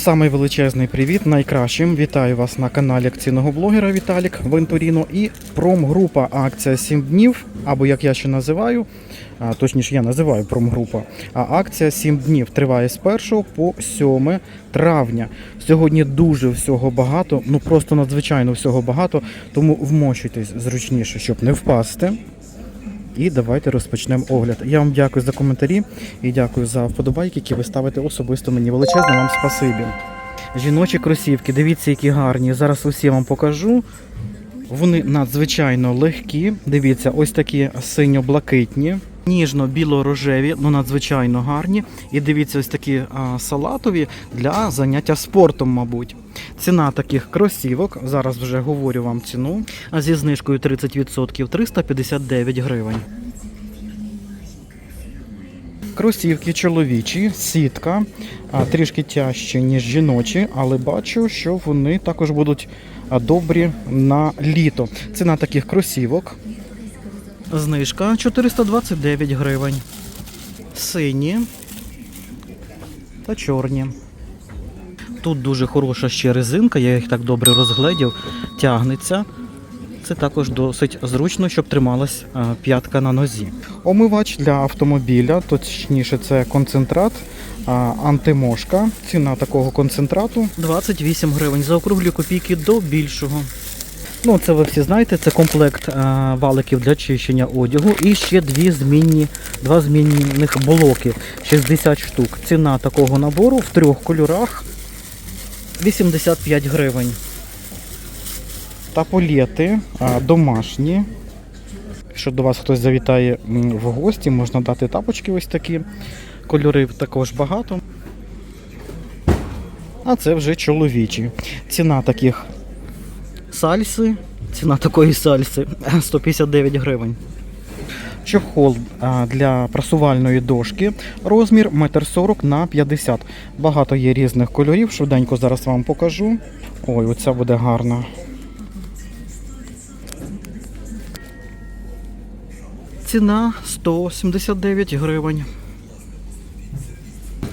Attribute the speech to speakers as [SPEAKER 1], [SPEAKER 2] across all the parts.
[SPEAKER 1] Самий величезний привіт найкращим. Вітаю вас на каналі акційного блогера Віталік Вентуріно і промгрупа акція 7 днів, або як я ще називаю, точніше я називаю промгрупа. А акція 7 днів триває з 1 по 7 травня. Сьогодні дуже всього багато, ну просто надзвичайно всього багато, тому вмочуйтесь зручніше, щоб не впасти. І давайте розпочнемо огляд. Я вам дякую за коментарі і дякую за вподобайки, які ви ставите особисто мені. Величезне вам спасибі. Жіночі кросівки, дивіться, які гарні. Зараз усі вам покажу. Вони надзвичайно легкі. Дивіться, ось такі синьо-блакитні, ніжно-біло-рожеві, ну надзвичайно гарні. І дивіться, ось такі а, салатові для заняття спортом, мабуть. Ціна таких кросівок, зараз вже говорю вам ціну, а зі знижкою 30% 359 гривень. Кросівки чоловічі, сітка, трішки тяжчі, ніж жіночі, але бачу, що вони також будуть добрі на літо. Ціна таких кросівок. Знижка 429 гривень. Сині та чорні. Тут дуже хороша ще резинка, я їх так добре розгледів, тягнеться. Це також досить зручно, щоб трималась п'ятка на нозі. Омивач для автомобіля, точніше, це концентрат, а, антимошка. Ціна такого концентрату 28 гривень. Заокруглі копійки до більшого. Ну, це ви всі знаєте, це комплект а, валиків для чищення одягу і ще дві змінні, два змінних блоки 60 штук. Ціна такого набору в трьох кольорах 85 гривень. Таполети а, домашні. Якщо до вас хтось завітає в гості, можна дати тапочки ось такі. Кольорів також багато. А це вже чоловічі. Ціна таких сальси. Ціна такої сальси 159 гривень. Чохол для прасувальної дошки. Розмір 1,40 на 50 Багато є різних кольорів. Швиденько зараз вам покажу. Ой, оця буде гарна. Ціна 179 гривень.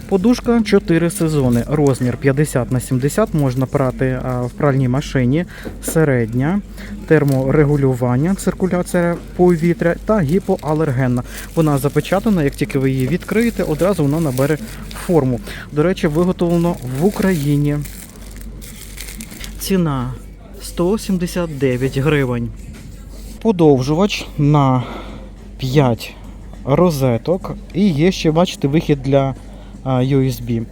[SPEAKER 1] Подушка 4 сезони. Розмір 50 на 70 можна прати в пральній машині. Середня, терморегулювання, циркуляція повітря та гіпоалергенна. Вона запечатана, як тільки ви її відкриєте, одразу вона набере форму. До речі, виготовлено в Україні. Ціна 179 гривень. Подовжувач на 5 розеток. І є ще, бачите, вихід для USB.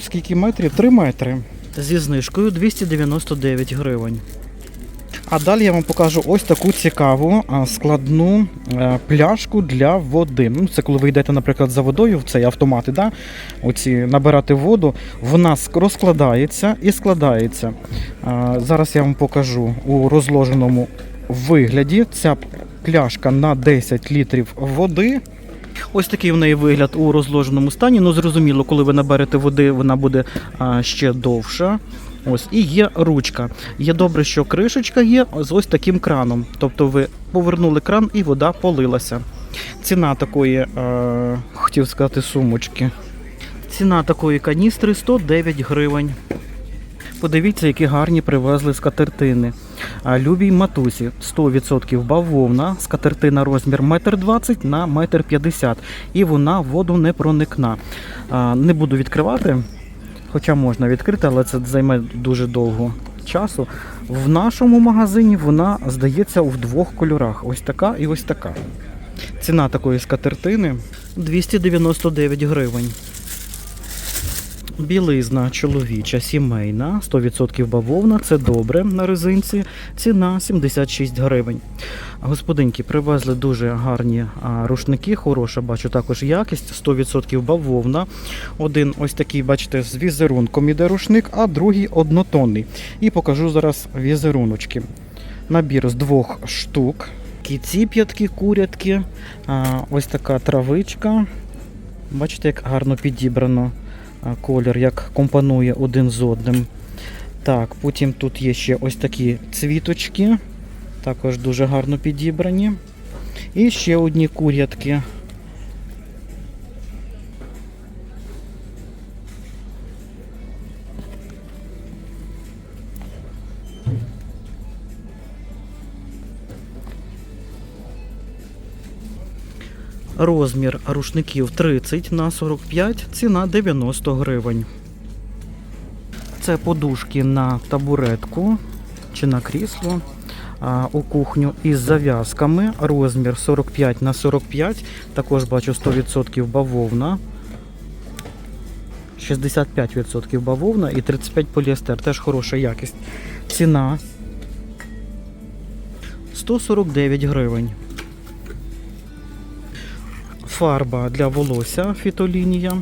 [SPEAKER 1] Скільки метрів? 3 метри. Зі знижкою 299 гривень. А далі я вам покажу ось таку цікаву складну е, пляшку для води. Ну, це коли ви йдете, наприклад, за водою в цей автомат, да? оці набирати воду, вона розкладається і складається. Зараз я вам покажу у розложеному вигляді. Ця пляшка на 10 літрів води. Ось такий в неї вигляд у розложеному стані. Ну, зрозуміло, коли ви наберете води, вона буде а, ще довша. Ось, і є ручка. Є добре, що кришечка є з ось таким краном. Тобто ви повернули кран і вода полилася. Ціна такої, е, хотів сказати, сумочки. Ціна такої каністри 109 гривень. Подивіться, які гарні привезли скатертини. Любій матусі 100% бавовна, скатертина розмір 1,20 на 1,50 і вона в воду не проникна. Не буду відкривати, хоча можна відкрити, але це займе дуже довго часу. В нашому магазині вона здається в двох кольорах: ось така і ось така. Ціна такої скатертини 299 гривень. Білизна чоловіча, сімейна, 100% бавовна, це добре на резинці. Ціна 76 гривень. Господинки привезли дуже гарні рушники, хороша, бачу також якість, 100% бавовна. Один ось такий, бачите, з візерунком іде рушник, а другий однотонний. І покажу зараз візеруночки. Набір з двох штук. Такі ціп'ятки, курятки, ось така травичка. Бачите, як гарно підібрано колір, як компонує один з одним. Так, потім тут є ще ось такі цвіточки, також дуже гарно підібрані. І ще одні курятки. Розмір рушників 30 на 45, ціна 90 гривень. Це подушки на табуретку чи на крісло у кухню із зав'язками. Розмір 45 на 45. Також бачу 100% бавовна. 65% бавовна і 35 поліестер. Теж хороша якість. Ціна 149 гривень. Фарба для волосся фітолінія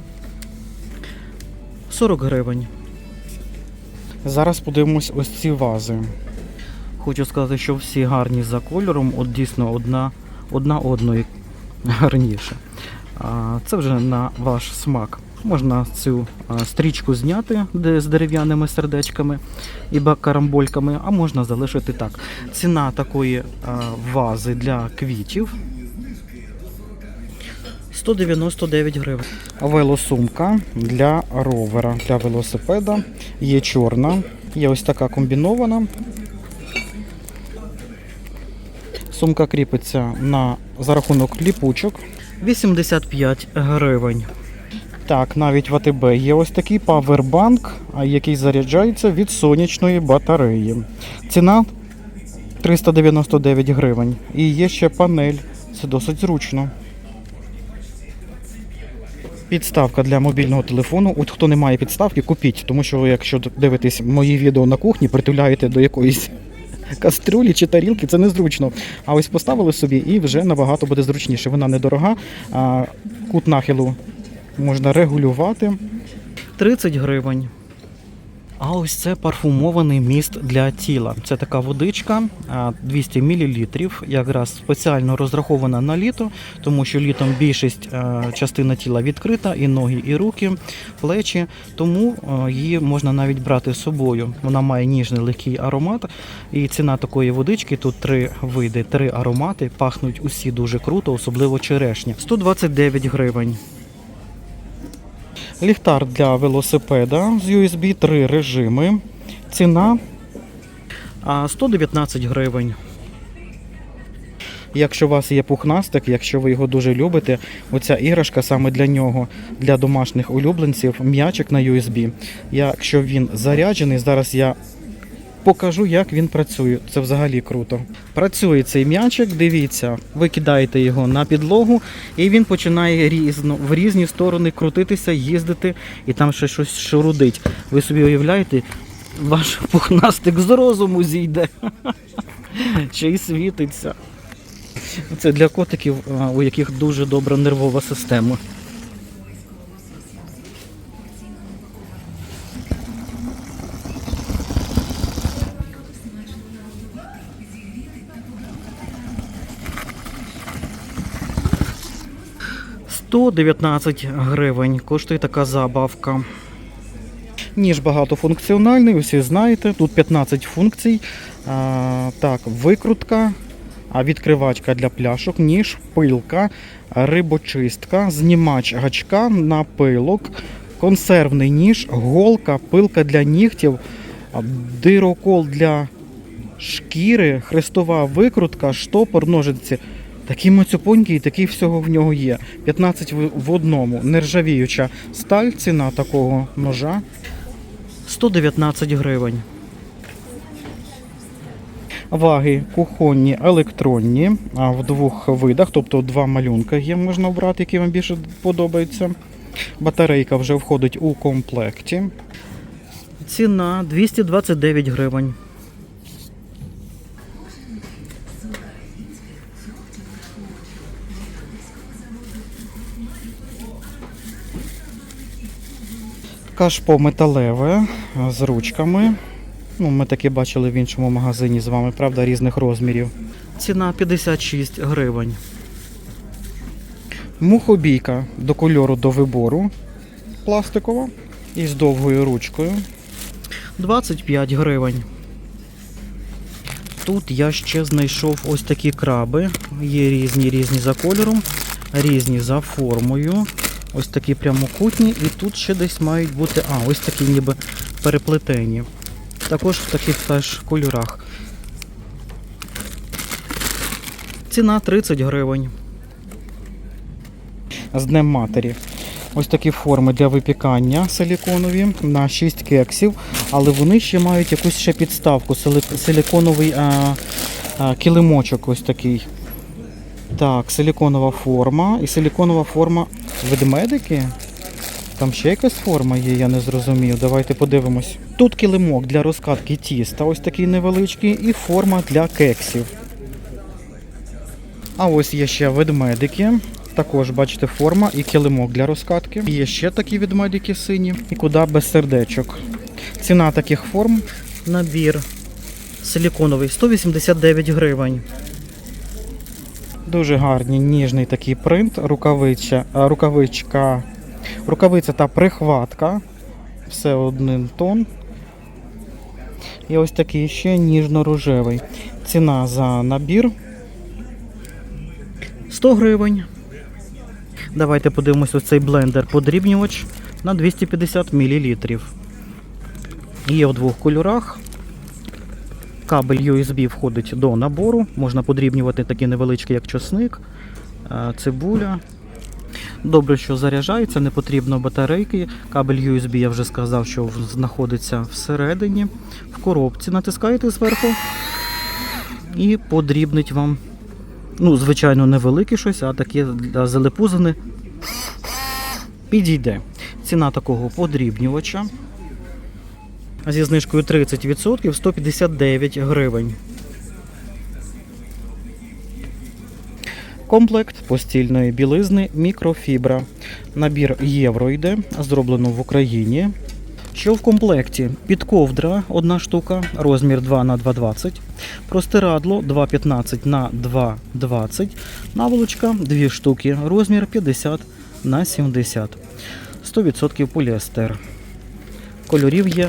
[SPEAKER 1] 40 гривень. Зараз подивимось ось ці вази. Хочу сказати, що всі гарні за кольором, от дійсно одна, одна одної гарніше. Це вже на ваш смак. Можна цю стрічку зняти з дерев'яними сердечками і карамбольками, а можна залишити так. Ціна такої вази для квітів 199 гривень. Велосумка для ровера, для велосипеда. Є чорна, є ось така комбінована. Сумка кріпиться на за рахунок ліпучок. 85 гривень. Так, навіть в АТБ є ось такий павербанк, який заряджається від сонячної батареї. Ціна 399 гривень. І є ще панель. Це досить зручно. Підставка для мобільного телефону. От хто не має підставки, купіть, тому що якщо дивитесь мої відео на кухні, притуляєте до якоїсь кастрюлі чи тарілки, це незручно. А ось поставили собі і вже набагато буде зручніше. Вона недорога, кут нахилу можна регулювати. 30 гривень. А ось це парфумований міст для тіла. Це така водичка 200 мл, якраз спеціально розрахована на літо, тому що літом більшість частина тіла відкрита, і ноги, і руки, плечі. Тому її можна навіть брати з собою. Вона має ніжний легкий аромат. І ціна такої водички тут три види, три аромати. Пахнуть усі дуже круто, особливо черешня. 129 гривень. Ліхтар для велосипеда з USB 3 режими. Ціна 119 гривень. Якщо у вас є пухнастик, якщо ви його дуже любите, оця іграшка саме для нього, для домашніх улюбленців, м'ячик на USB. Якщо він заряджений, зараз я покажу, як він працює. Це взагалі круто. Працює цей м'ячик, дивіться, ви кидаєте його на підлогу, і він починає різно, в різні сторони крутитися, їздити, і там ще щось шурудить. Ви собі уявляєте, ваш пухнастик з розуму зійде. Ще й світиться. Це для котиків, у яких дуже добра нервова система. Сто дев'ятнадцять гривень коштує така забавка. Ніж багатофункціональний, усі знаєте. Тут 15 функцій. А, так, викрутка, відкривачка для пляшок, ніж, пилка, рибочистка, знімач гачка, напилок, консервний ніж, голка, пилка для нігтів, дирокол для шкіри, хрестова викрутка, штопор, ножиці. Такі мацюпонькі і такий всього в нього є. 15 в в одному. Нержавіюча сталь, ціна такого ножа 119 гривень. Ваги кухонні, електронні, а в двох видах, тобто два малюнка є, можна обрати, які вам більше подобаються. Батарейка вже входить у комплекті. Ціна 229 гривень. Кашпо металеве з ручками. Ну, ми таке бачили в іншому магазині з вами, правда, різних розмірів. Ціна 56 гривень. Мухобійка до кольору до вибору. Пластикова і з довгою ручкою. 25 гривень. Тут я ще знайшов ось такі краби. Є різні різні за кольором, різні за формою. Ось такі прямокутні, і тут ще десь мають бути. А, ось такі ніби переплетені. Також в таких теж кольорах. Ціна 30 гривень. з Днем Матері. Ось такі форми для випікання силіконові на 6 кексів, але вони ще мають якусь ще підставку, сили- силіконовий а, а, килимочок ось такий. Так, силіконова форма і силіконова форма ведмедики. Там ще якась форма є, я не зрозумів. Давайте подивимось. Тут килимок для розкатки тіста, ось такий невеличкий, і форма для кексів. А ось є ще ведмедики. Також бачите форма і килимок для розкатки. Є ще такі ведмедики сині. І куди без сердечок. Ціна таких форм. Набір силіконовий 189 гривень. Дуже гарний ніжний такий принт, рукавича, рукавичка, рукавиця та прихватка. Все один тон. І ось такий ще ніжно-рожевий. Ціна за набір 100 гривень. Давайте подивимось ось цей блендер подрібнювач на 250 мл. Є в двох кольорах. Кабель USB входить до набору. Можна подрібнювати такі невеличкі, як чосник, е, цибуля. Добре, що заряджається, не потрібно батарейки. Кабель USB, я вже сказав, що знаходиться всередині, в коробці. Натискаєте зверху і подрібнить вам. Ну, звичайно, невелике щось, а таке для залепузини підійде. Ціна такого подрібнювача зі знижкою 30% 159 гривень. Комплект постільної білизни мікрофібра. Набір євро йде, зроблено в Україні. Що в комплекті? Підковдра одна штука, розмір 2 на 2,20, простирадло 2,15 на 2,20, наволочка 2 штуки, розмір 50 на 70. 100% поліестер. Кольорів є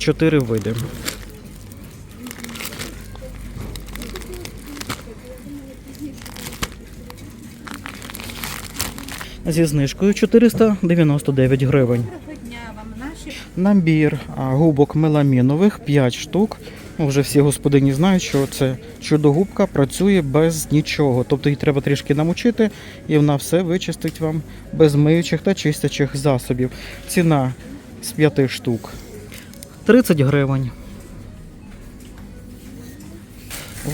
[SPEAKER 1] 4 види. Зі знижкою 499 гривень. Набір губок меламінових 5 штук. Ну, Вже всі господині знають, що це чудо-губка працює без нічого. Тобто її треба трішки намочити, і вона все вичистить вам без миючих та чистячих засобів. Ціна з 5 штук 30 гривень.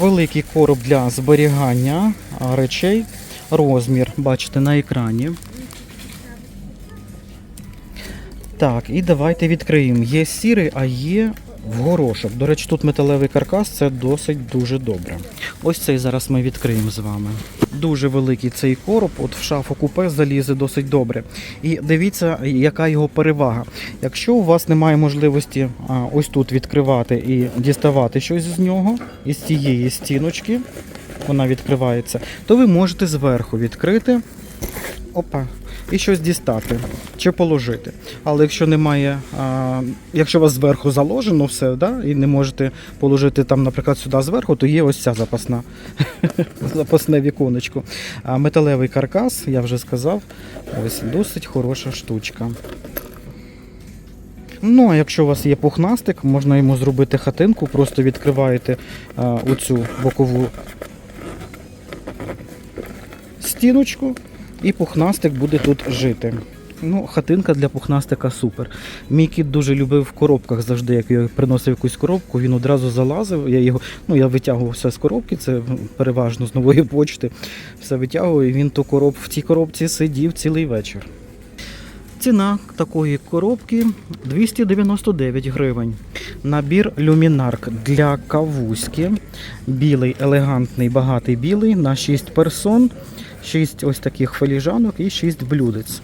[SPEAKER 1] Великий короб для зберігання речей. Розмір, бачите, на екрані. Так, і давайте відкриємо. Є сірий, а є в горошок. До речі, тут металевий каркас, це досить дуже добре. Ось цей зараз ми відкриємо з вами. Дуже великий цей короб, от в шафу купе залізе досить добре. І дивіться, яка його перевага. Якщо у вас немає можливості а, ось тут відкривати і діставати щось з нього, із цієї стіночки, вона відкривається, то ви можете зверху відкрити. Опа, і щось дістати чи положити. Але якщо немає, якщо у вас зверху заложено все, да, і не можете положити там, наприклад, сюди зверху, то є ось ця запасна запасне віконечко. Металевий каркас, я вже сказав, ось досить хороша штучка. Ну, а якщо у вас є пухнастик, можна йому зробити хатинку, просто відкриваєте оцю бокову стіночку, і пухнастик буде тут жити. Ну, хатинка для пухнастика супер. Мій кіт дуже любив в коробках завжди, як я приносив якусь коробку, він одразу залазив. Я його, ну я витягував все з коробки, це переважно з нової почти. Все витягував, і він ту короб, в цій коробці сидів цілий вечір. Ціна такої коробки 299 гривень. Набір люмінарк для кавузьки. Білий, елегантний, багатий білий на 6 персон, 6 ось таких феліжанок і 6 блюдець.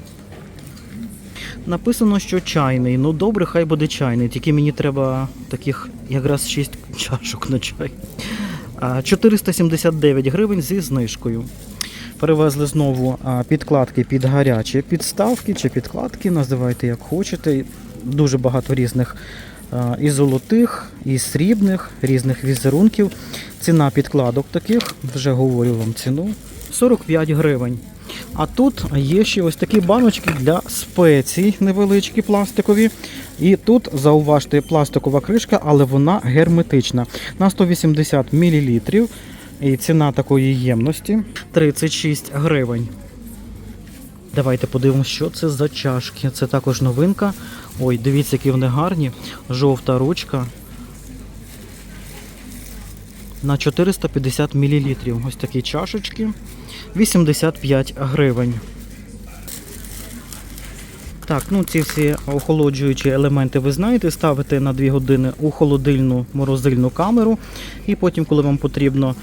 [SPEAKER 1] Написано, що чайний. Ну добре, хай буде чайний, тільки мені треба таких якраз 6 чашок на чай. 479 гривень зі знижкою. Перевезли знову підкладки під гарячі підставки чи підкладки, називайте як хочете. Дуже багато різних і золотих, і срібних, різних візерунків. Ціна підкладок таких, вже говорю вам ціну, 45 гривень. А тут є ще ось такі баночки для спецій невеличкі пластикові. І тут зауважте пластикова кришка, але вона герметична. На 180 мл. І ціна такої ємності 36 гривень. Давайте подивимося, що це за чашки. Це також новинка. Ой, дивіться, які вони гарні. Жовта ручка. На 450 мл. Ось такі чашечки. 85 гривень. Так, ну ці всі охолоджуючі елементи ви знаєте, ставите на 2 години у холодильну морозильну камеру, і потім, коли вам потрібно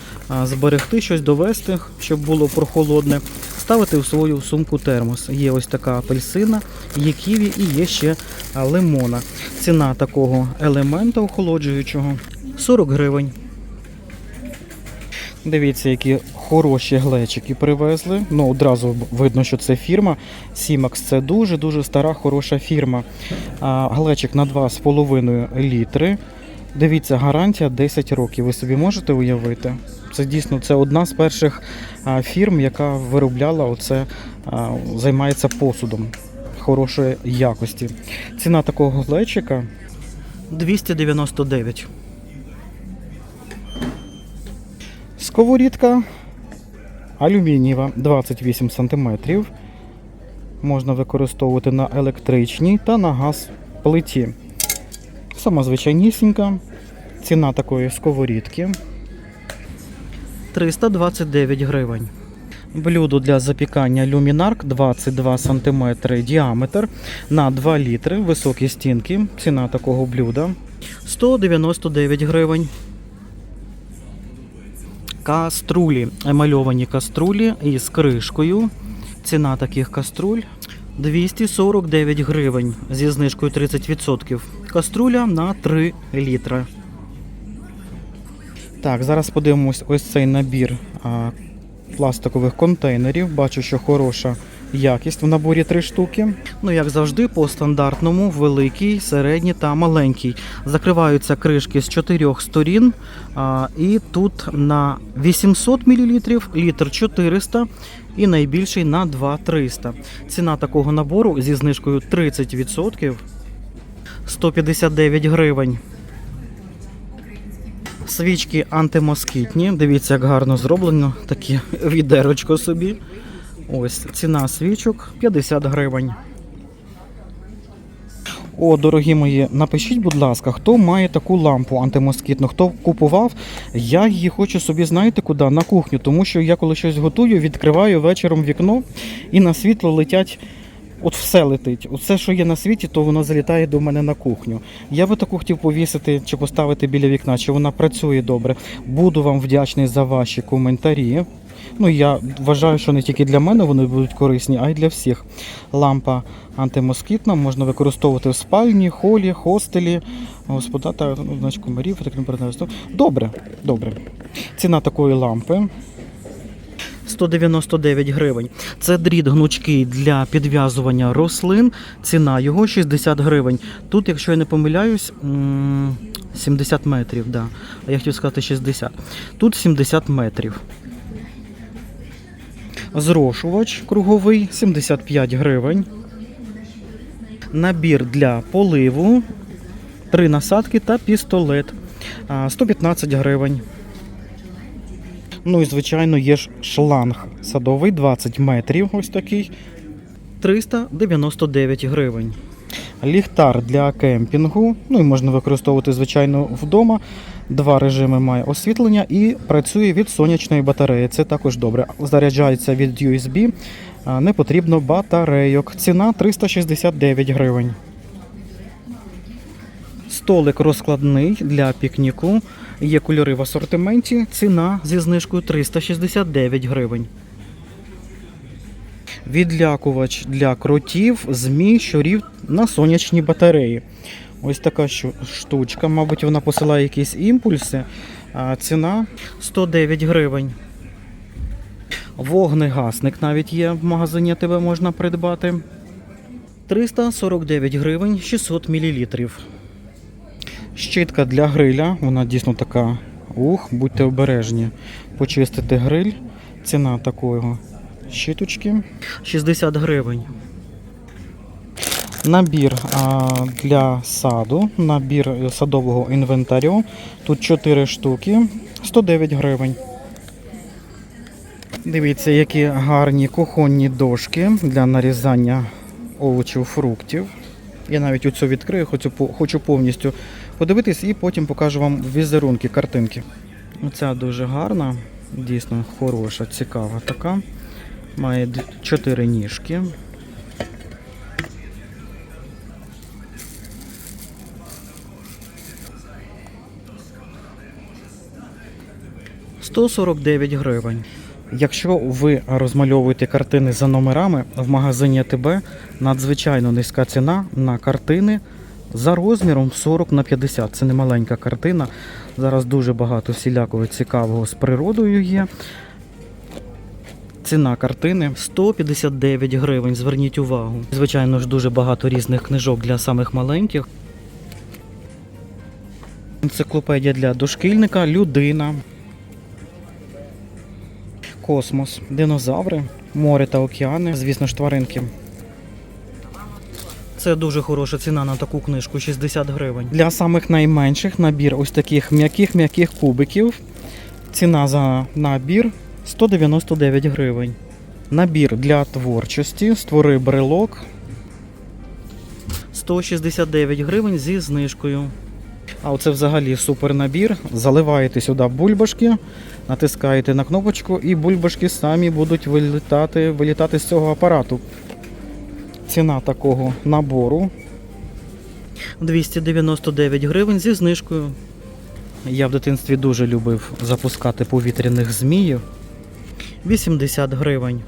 [SPEAKER 1] зберегти щось, довести, щоб було прохолодне, ставите у свою сумку термос. Є ось така апельсина, є ківі і є ще лимона. Ціна такого елемента охолоджуючого 40 гривень. Дивіться, які хороші глечики привезли. Ну, одразу видно, що це фірма. Сімакс це дуже-дуже стара, хороша фірма. Глечик на 2,5 літри. Дивіться, гарантія 10 років. Ви собі можете уявити? Це дійсно це одна з перших фірм, яка виробляла оце, займається посудом хорошої якості. Ціна такого глечика 299. Сковорідка алюмінієва 28 см. Можна використовувати на електричній та на газ плиті. Сама звичайнісінька. Ціна такої сковорідки 329 гривень. Блюдо для запікання люмінарк 22 см діаметр на 2 літри, високі стінки. Ціна такого блюда 199 гривень. Каструлі, емальовані каструлі із кришкою. Ціна таких каструль 249 гривень зі знижкою 30%. Каструля на 3 літра. Так, зараз подивимось ось цей набір а, пластикових контейнерів. Бачу, що хороша якість в наборі 3 штуки. Ну, як завжди, по стандартному великий, середній та маленький. Закриваються кришки з чотирьох сторін. А, і тут на 800 мл, літр 400 і найбільший на 2300. Ціна такого набору зі знижкою 30% 159 гривень. Свічки антимоскітні. Дивіться, як гарно зроблено. Таке відерочко собі. Ось ціна свічок 50 гривень. О, дорогі мої, напишіть, будь ласка, хто має таку лампу антимоскітну, хто купував, я її хочу собі, знаєте куди? На кухню, тому що я коли щось готую, відкриваю вечором вікно і на світло летять. От все летить. Усе, що є на світі, то воно залітає до мене на кухню. Я би таку хотів повісити чи поставити біля вікна, чи вона працює добре. Буду вам вдячний за ваші коментарі. Ну, я вважаю, що не тільки для мене вони будуть корисні, а й для всіх. Лампа антимоскітна можна використовувати в спальні, холі, хостелі, господа та ну, значку комарів. Так не. Добре, добре. Ціна такої лампи 199 гривень. Це дріт гнучкий для підв'язування рослин. Ціна його 60 гривень. Тут, якщо я не помиляюсь, 70 метрів. Да. А я хотів сказати 60. Тут 70 метрів. Зрошувач круговий 75 гривень. Набір для поливу, три насадки та пістолет 115 гривень. Ну і звичайно є ж шланг садовий 20 метрів. Ось такий 399 гривень. Ліхтар для кемпінгу. Ну і можна використовувати, звичайно, вдома. Два режими має освітлення і працює від сонячної батареї. Це також добре. Заряджається від USB. Не потрібно батарейок. Ціна 369 гривень. Столик розкладний для пікніку. Є кольори в асортименті. Ціна зі знижкою 369 гривень. Відлякувач для кротів, змій, щурів на сонячній батареї. Ось така штучка, мабуть, вона посилає якісь імпульси. Ціна 109 гривень. Вогнегасник навіть є в магазині, тебе можна придбати. 349 гривень 600 мл. Щітка для гриля, вона дійсно така. Ух, будьте обережні. Почистити гриль. Ціна такого щіточки 60 гривень. Набір а, для саду, набір садового інвентарю. Тут 4 штуки, 109 гривень. Дивіться, які гарні кухонні дошки для нарізання овочів, фруктів. Я навіть оцю відкрию, хочу, хочу повністю подивитись і потім покажу вам візерунки, картинки. Оця дуже гарна, дійсно хороша, цікава така. Має д- чотири ніжки. «149 гривень. Якщо ви розмальовуєте картини за номерами в магазині АТБ, надзвичайно низька ціна на картини за розміром 40 на 50. Це не маленька картина. Зараз дуже багато всілякого цікавого з природою є. Ціна картини 159 гривень. Зверніть увагу. Звичайно ж, дуже багато різних книжок для самих маленьких. Енциклопедія для дошкільника, людина, космос, динозаври, море та океани, звісно ж, тваринки. Це дуже хороша ціна на таку книжку 60 гривень. Для самих найменших набір ось таких м'яких-м'яких кубиків. Ціна за набір 199 гривень. Набір для творчості. Створи брелок. 169 гривень зі знижкою. А оце взагалі супер набір. Заливаєте сюди бульбашки, натискаєте на кнопочку, і бульбашки самі будуть вилітати, вилітати з цього апарату. Ціна такого набору 299 гривень зі знижкою. Я в дитинстві дуже любив запускати повітряних зміїв. 80 гривень.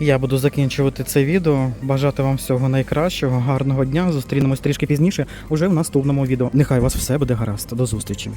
[SPEAKER 1] Я буду закінчувати це відео. Бажати вам всього найкращого, гарного дня. Зустрінемось трішки пізніше уже в наступному відео. Нехай вас все буде гаразд. До зустрічі.